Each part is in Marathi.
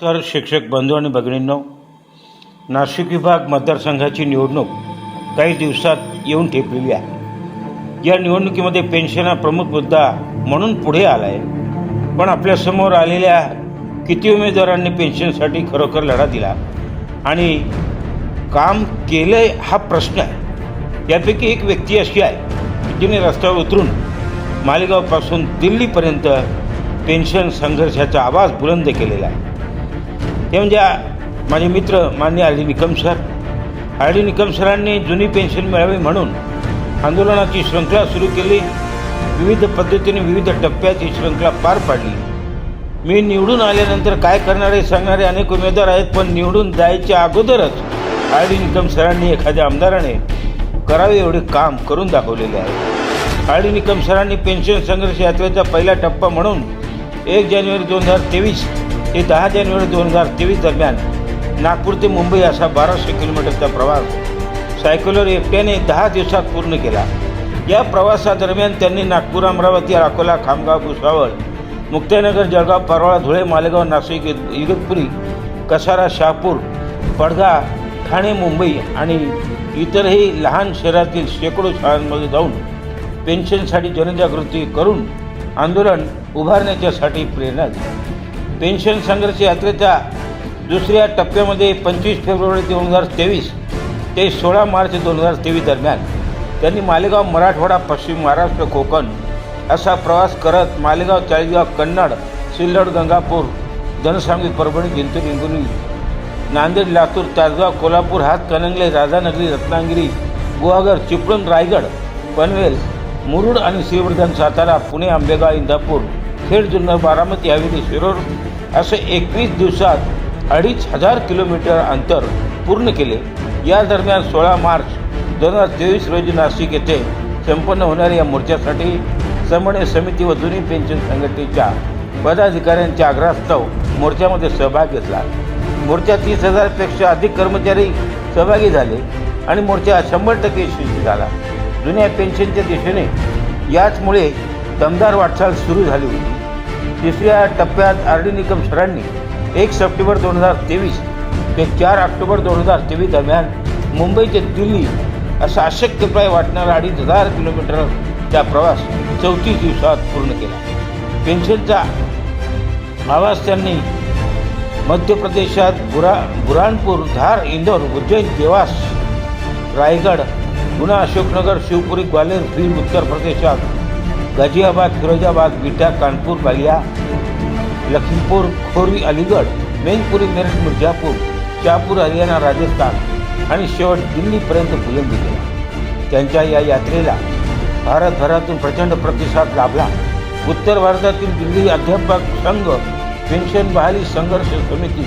तर शिक्षक बंधू आणि भगिनींनो. नाशिक विभाग मतदारसंघाची निवडणूक काही दिवसात येऊन ठेपलेली आहे. या निवडणुकीमध्ये पेन्शन हा प्रमुख मुद्दा म्हणून पुढे आला आहे पण आपल्यासमोर आलेल्या किती उमेदवारांनी पेन्शनसाठी खरोखर लढा दिला? आणि काम केलं हा प्रश्न आहे. यापैकी एक व्यक्ती अशी आहे जिने रस्त्यावर उतरून मालेगावपासून दिल्लीपर्यंत पेन्शन संघर्षाचा आवाज बुलंद केलेला आहे. हे म्हणजे माझे मित्र मान्य R D Nikam sir. R D Nikam सरांनी जुनी पेन्शन मिळावी म्हणून आंदोलनाची श्रृंखला सुरू केली. विविध पद्धतीने विविध टप्प्यात ही श्रृंखला पार पाडली. मी निवडून आल्यानंतर काय करणारे सांगणारे अनेक उमेदवार आहेत पण निवडून जायच्या अगोदरच आर डी निकम सरांनी एखाद्या आमदाराने करावे एवढे काम करून दाखवलेले आहे. आर डी निकम सरांनी पेन्शन संघर्ष यात्रेचा पहिला टप्पा म्हणून एक जानेवारी दोन हजार तेवीस ते दहा जानेवारी दोन हजार तेवीस दरम्यान नागपूर ते मुंबई असा बाराशे किलोमीटरचा प्रवास सायकलवर एकट्याने दहा दिवसात पूर्ण केला. या प्रवासादरम्यान त्यांनी नागपूर अमरावती अकोला खामगाव भुसावळ मुक्ताईनगर जळगाव परवाळा धुळे मालेगाव नाशिक इगतपुरी कसारा शहापूर पडगा ठाणे मुंबई आणि इतरही लहान शहरातील शेकडो शाळांमध्ये जाऊन पेन्शनसाठी जनजागृती करून आंदोलन उभारण्याच्यासाठी प्रेरणा दिली. पेन्शन संघर्ष यात्रेच्या दुसऱ्या टप्प्यामध्ये पंचवीस फेब्रुवारी दोन हजार तेवीस ते सोळा मार्च दोन हजार तेवीस दरम्यान त्यांनी मालेगाव मराठवाडा पश्चिम महाराष्ट्र कोकण असा प्रवास करत मालेगाव चाळीसगाव कन्नड सिल्लड गंगापूर धनसांगवी परभणी जिंतूर हिंगोली नांदेड लातूर तासगाव कोल्हापूर हातकणंगले राधानगरी रत्नागिरी गुहागर चिपळूण रायगड पनवेल मुरुड आणि श्रीवर्धन सातारा पुणे आंबेगाव इंदापूर खेड जुन्नर बारामती हवेली शिरोर असे एकवीस दिवसात अडीच हजार किलोमीटर अंतर पूर्ण केले. या दरम्यान सोळा मार्च दोन हजार तेवीस रोजी नाशिक येथे संपन्न होणाऱ्या या मोर्चासाठी समन्वय समिती व जुनी पेन्शन संघटनेच्या पदाधिकाऱ्यांच्या आग्रहास्तव मोर्चामध्ये सहभाग घेतला. मोर्चा तीस हजारपेक्षा अधिक कर्मचारी सहभागी झाले आणि मोर्चा शंभर टक्के यशस्वी झाला. जुन्या पेन्शनच्या दिशेने याचमुळे दमदार वाटचाल सुरू झाली होती. तिसऱ्या टप्प्यात आर डी निकम सरांनी एक सप्टेंबर दोन हजार तेवीस ते चार ऑक्टोबर दोन हजार तेवीस दरम्यान मुंबई ते दिल्ली असा अशक्यप्राय वाटणारा अडीच हजार किलोमीटरचा प्रवास चौतीस दिवसात पूर्ण केला. पेन्शनचा आवाज त्यांनी मध्य प्रदेशात बुरा बुरानपूर धार इंदोर उज्जैन देवास रायगड गुना अशोकनगर शिवपुरी ग्वालेर भीम उत्तर प्रदेशात गाझियाबाद फिरोजाबाद बिटा कानपूर बालिया लखीमपूर खोरी अलीगड मेनपुरी मेरठ मिर्झापूर शहापूर हरियाणा राजस्थान आणि शेवट दिल्लीपर्यंत बुलंद केला. त्यांच्या या यात्रेला भारतभरातून प्रचंड प्रतिसाद लाभला. उत्तर भारतातील दिल्ली अध्यापक संघ पेन्शन बहाली संघर्ष समिती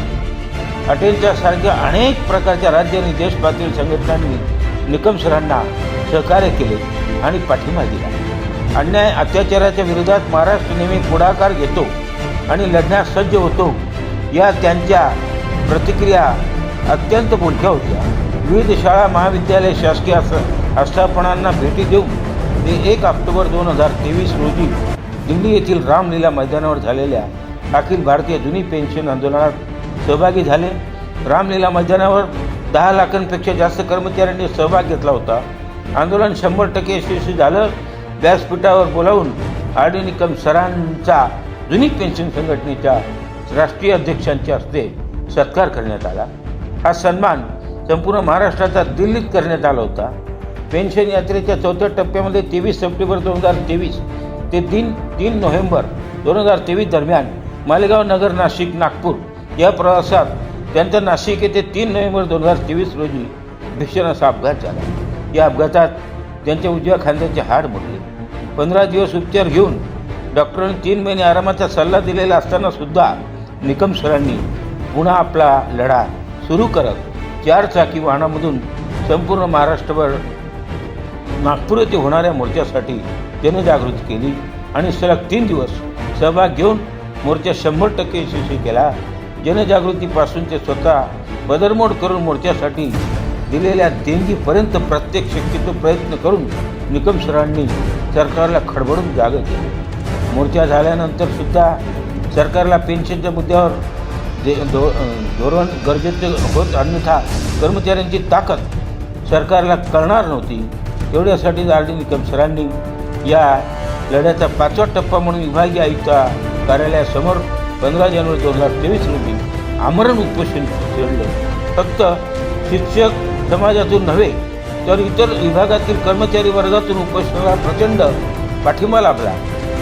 हॉटेलच्या सारख्या अनेक प्रकारच्या राज्य आणि देश संघटनांनी निकम सरांना सहकार्य केले आणि पाठिंबा दिला. अन्याय अत्याचाराच्या विरोधात महाराष्ट्र नेहमी पुढाकार घेतो आणि लढण्यास सज्ज होतो. या त्यांच्या प्रतिक्रिया अत्यंत मोठ्या होत्या. विविध शाळा महाविद्यालय शासकीय आस्थापनांना भेटी देऊन ते एक ऑक्टोबर दोन हजार तेवीस रोजी दिल्ली येथील रामलीला मैदानावर झालेल्या अखिल भारतीय जुनी पेन्शन आंदोलनात सहभागी झाले. रामलीला मैदानावर दहा लाखांपेक्षा जास्त कर्मचाऱ्यांनी सहभाग घेतला होता. आंदोलन शंभर टक्के यशस्वी झालं. व्यासपीठावर बोलावून आर सरांचा जुनी पेन्शन संघटनेच्या राष्ट्रीय अध्यक्षांच्या हस्ते सत्कार करण्यात आला. हा सन्मान संपूर्ण महाराष्ट्राचा दिल्लीत करण्यात आला होता. पेन्शन यात्रेच्या चौथ्या टप्प्यामध्ये तेवीस सप्टेंबर दोन हजार तेवीस ते तीन तीन नोव्हेंबर दोन हजार तेवीस दरम्यान मालेगाव नगर नाशिक नागपूर या प्रवासात त्यांचा नाशिक येथे तीन नोव्हेंबर दोन हजार तेवीस रोजी भीषण असा अपघात झाला. या अपघातात त्यांच्या उजव्या खांद्याचे हाड मोडले. पंधरा दिवस उपचार घेऊन डॉक्टरांनी तीन महिने आरामाचा सल्ला दिलेला असताना सुद्धा निकम सरांनी पुन्हा आपला लढा सुरू करत चार चाकी वाहनामधून संपूर्ण महाराष्ट्रभर नागपूर येथे होणाऱ्या मोर्चासाठी जनजागृती केली आणि सलग तीन दिवस सहभाग घेऊन मोर्चा शंभर टक्के यशस्वी केला. जनजागृतीपासून ते स्वतः बदरमोड करून मोर्चासाठी दिलेल्या देणगीपर्यंत प्रत्येक शक्यतो प्रयत्न करून निकम सरांनी सरकारला खडबडून जागं केले. मोर्चा झाल्यानंतर सुद्धा सरकारला पेन्शनच्या मुद्द्यावर दे धो धोरण गरजेचं होत अन्यथा कर्मचाऱ्यांची ताकद सरकारला कळणार नव्हती. तेवढ्यासाठी आर निकम सरांनी या लढ्याचा पाचवा टप्पा म्हणून विभागीय आयुक्त कार्यालयासमोर पंधरा जानेवारी दोन हजार तेवीस रोजी आमरण उपोषण छेडलं फक्त शिक्षक समाजातून नव्हे तर इतर विभागातील कर्मचारी वर्गातून उपोषणाला प्रचंड पाठिंबा लाभला.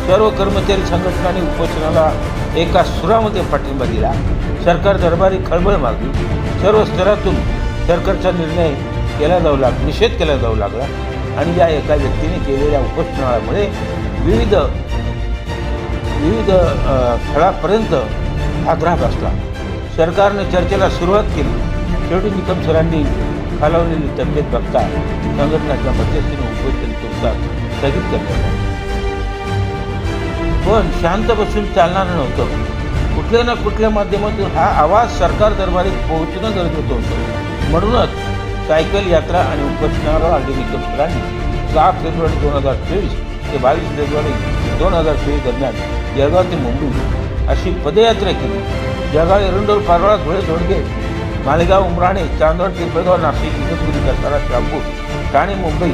सर्व कर्मचारी संघटनांनी उपोषणाला एका सुरामध्ये पाठिंबा दिला. सरकार दरबारी खळबळ मागली. सर्व स्तरातून सरकारचा निर्णय केला जाऊ लाग निषेध केला जाऊ लागला. आणि या एका व्यक्तीने केलेल्या उपोषणामुळे विविध विविध अ, स्थळापर्यंत आग्रह बसला सरकारने चर्चेला सुरुवात केली. शेवटी निकम सरांनी खालावलेली तब्येत बघता संघटनाच्या मध्यस्थीने उपोषण तुर्तात स्थगित करण्यात पण शांत बसून चालणार नव्हतं. कुठल्या ना कुठल्या माध्यमातून हा आवाज सरकार दरबारी पोहोचणं गरजेचं होतं. म्हणूनच सायकल यात्रा आणि उपोषणावर आलेली सरांनी सहा फेब्रुवारी दोन हजार चोवीस ते बावीस फेब्रुवारी दोन हजार चोवीस दरम्यान जळगाव ते मुंबई अशी पदयात्रा केली. जळगाव एरंडोल पारोळा धुळे धोडगे मालेगाव उमराणे चांदवड पिंपळगाव नाशिक इगतपुरी कसारा शहापूर ठाणे मुंबई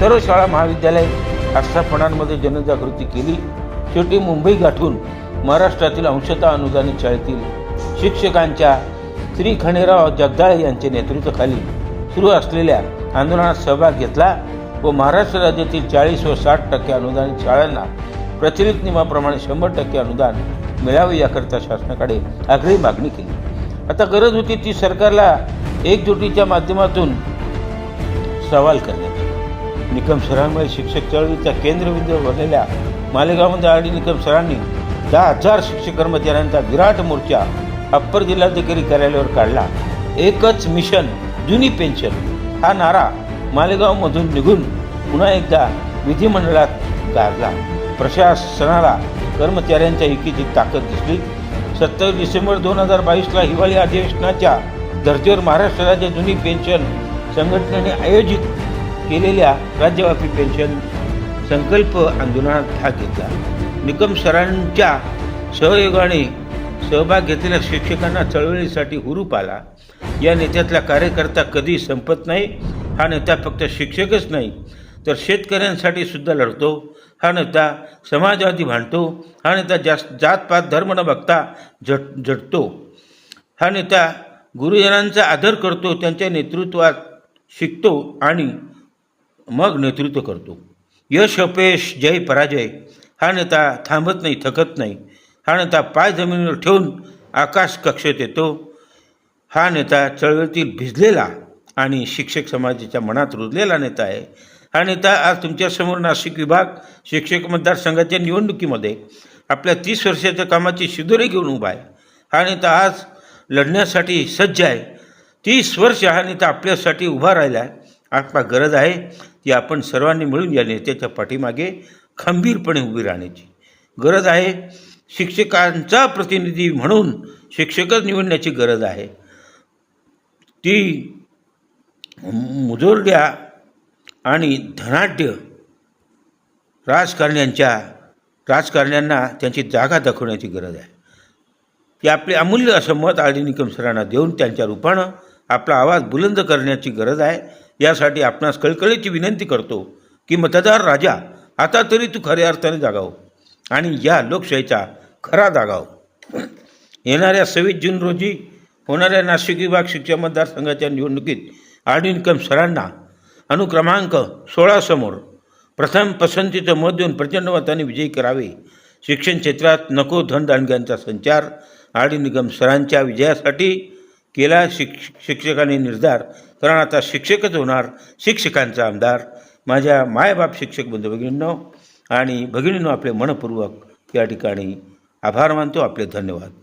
सर्व शाळा महाविद्यालय आस्थापनांमध्ये जनजागृती केली. शेवटी मुंबई गाठून महाराष्ट्रातील अंशतः अनुदानित शाळेतील शिक्षकांच्या श्री खणेराव जगदाळे यांच्या नेतृत्वाखाली सुरू असलेल्या आंदोलनात सहभाग घेतला व महाराष्ट्र राज्यातील चाळीस व साठ टक्के अनुदानित शाळांना प्रचलित नियमाप्रमाणे शंभर टक्के अनुदान मिळावे याकरता शासनाकडे आग्रही मागणी केली. आता गरज होती ती सरकारला एकजुटीच्या माध्यमातून सवाल करण्यात निकम सरांमुळे शिक्षक चळवळीचा केंद्रबिंदू बनलेल्या मालेगावमध्ये आर डी निकम सरांनी दहा हजार शिक्षक कर्मचाऱ्यांचा विराट मोर्चा अप्पर जिल्हाधिकारी कार्यालयावर काढला. एकच मिशन जुनी पेन्शन. हा नारा मालेगावमधून निघून पुन्हा एकदा विधिमंडळात गाजला प्रशासनाला कर्मचाऱ्यांच्या एकीची ताकद दिसली. सत्तावीस डिसेंबर दोन हजार बावीसला हिवाळी अधिवेशनाच्या धर्तीवर महाराष्ट्र राज्य जुनी पेन्शन संघटनेने आयोजित केलेल्या राज्यव्यापी पेन्शन संकल्प आंदोलनात भाग घेतला. निकम सरांच्या सहयोगाने सहभाग घेतलेल्या शिक्षकांना चळवळीसाठी हुरूप आला. या नेत्यातला कार्यकर्ता कधी संपत नाही. हा नेता फक्त शिक्षकच नाही तर शेतकऱ्यांसाठी सुद्धा लढतो. हा नेता समाजवादी भांडतो हा नेता जास्त जातपात धर्म न बघता झट झटतो हा नेता गुरुजनांचा आदर करतो त्यांच्या नेतृत्वात शिकतो आणि मग नेतृत्व करतो यश अपयश जय पराजय हा नेता थांबत नाही थकत नाही हा नेता पाय जमिनीवर ठेवून आकाश कक्षेत येतो हा नेता चळवळीतील भिजलेला आणि शिक्षक समाजाच्या मनात रुजलेला नेता आहे आणि त्या आज तुमच्यासमोर नाशिक विभाग शिक्षक मतदारसंघाच्या निवडणुकीमध्ये आपल्या तीस वर्षाच्या कामाची शिदोरी घेऊन उभा आहे. आणि तर आज लढण्यासाठी सज्ज आहे. तीस वर्ष हा नेता आपल्यासाठी उभा राहिला आहे. आत्मा गरज आहे ती आपण सर्वांनी मिळून या नेत्याच्या पाठीमागे खंबीरपणे उभी राहण्याची. गरज आहे शिक्षकांचा प्रतिनिधी म्हणून शिक्षकच निवडण्याची गरज आहे. ती मुजोरड्या आणि धनाढ्य राजकारण्यांच्या राजकारण्यांना त्यांची जागा दाखवण्याची गरज आहे. की आपले अमूल्य असं मत आर निकम सरांना देऊन त्यांच्या रूपानं आपला आवाज बुलंद करण्याची गरज आहे. यासाठी आपणास कळकळीची विनंती करतो की मतदार राजा आता तरी तू खऱ्या अर्थाने जागाव आणि या लोकशाहीचा खरा जागाव येणाऱ्या सव्वीस जून रोजी होणाऱ्या नाशिक विभाग शिक्षा मतदारसंघाच्या निवडणुकीत आडीनकम सरांना अनुक्रमांक सोळासमोर प्रथम पसंतीचं मत देऊन प्रचंड मताने विजयी करावे. शिक्षण क्षेत्रात नको धनदांडग्यांचा संचार आणि निगम सरांच्या विजयासाठी केला शिक शिक्षकांनी निर्धार. कारण आता शिक्षकच होणार शिक्षकांचा आमदार. माझ्या मायबाप शिक्षक बंधू भगिनींनो आणि भगिनींनो आपले मनपूर्वक या ठिकाणी आभार मानतो आपले धन्यवाद.